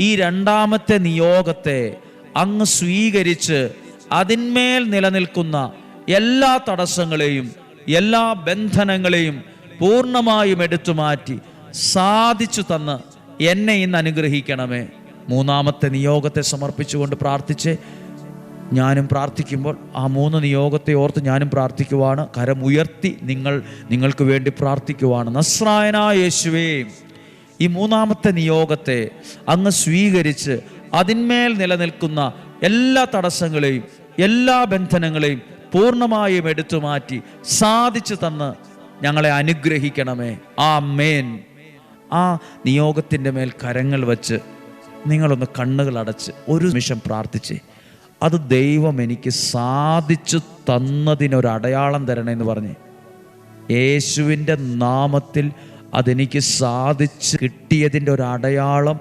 ഈ രണ്ടാമത്തെ നിയോഗത്തെ അങ്ങ് സ്വീകരിച്ച് അതിന്മേൽ നിലനിൽക്കുന്ന എല്ലാ തടസ്സങ്ങളെയും എല്ലാ ബന്ധനങ്ങളെയും പൂർണമായും എടുത്തു മാറ്റി സാധിച്ചു തന്ന് എന്നെ ഇന്ന് അനുഗ്രഹിക്കണമേ. മൂന്നാമത്തെ നിയോഗത്തെ സമർപ്പിച്ചുകൊണ്ട് പ്രാർത്ഥിച്ച്. ഞാനും പ്രാർത്ഥിക്കുമ്പോൾ ആ മൂന്ന് നിയോഗത്തെ ഓർത്ത് ഞാനും പ്രാർത്ഥിക്കുവാണ്. കരമുയർത്തി നിങ്ങൾ നിങ്ങൾക്ക് വേണ്ടി പ്രാർത്ഥിക്കുവാണ്. നസ്രായനായ യേശുവേ. ഈ മൂന്നാമത്തെ നിയോഗത്തെ അങ്ങ് സ്വീകരിച്ച് അതിന്മേൽ നിലനിൽക്കുന്ന എല്ലാ തടസ്സങ്ങളെയും എല്ലാ ബന്ധനങ്ങളെയും പൂർണമായും എടുത്തു മാറ്റി സാധിച്ചു തന്ന് ഞങ്ങളെ അനുഗ്രഹിക്കണമേ. ആ മേൻ ആ നിയോഗത്തിന്റെ മേൽ കരങ്ങൾ വച്ച് നിങ്ങളൊന്ന് കണ്ണുകൾ അടച്ച് ഒരു നിമിഷം പ്രാർത്ഥിച്ച് അത് ദൈവം എനിക്ക് സാധിച്ചു തന്നതിനൊരു അടയാളം എന്ന് പറഞ്ഞ് യേശുവിന്റെ നാമത്തിൽ അതെനിക്ക് സാധിച്ച് കിട്ടിയതിന്റെ ഒരു അടയാളം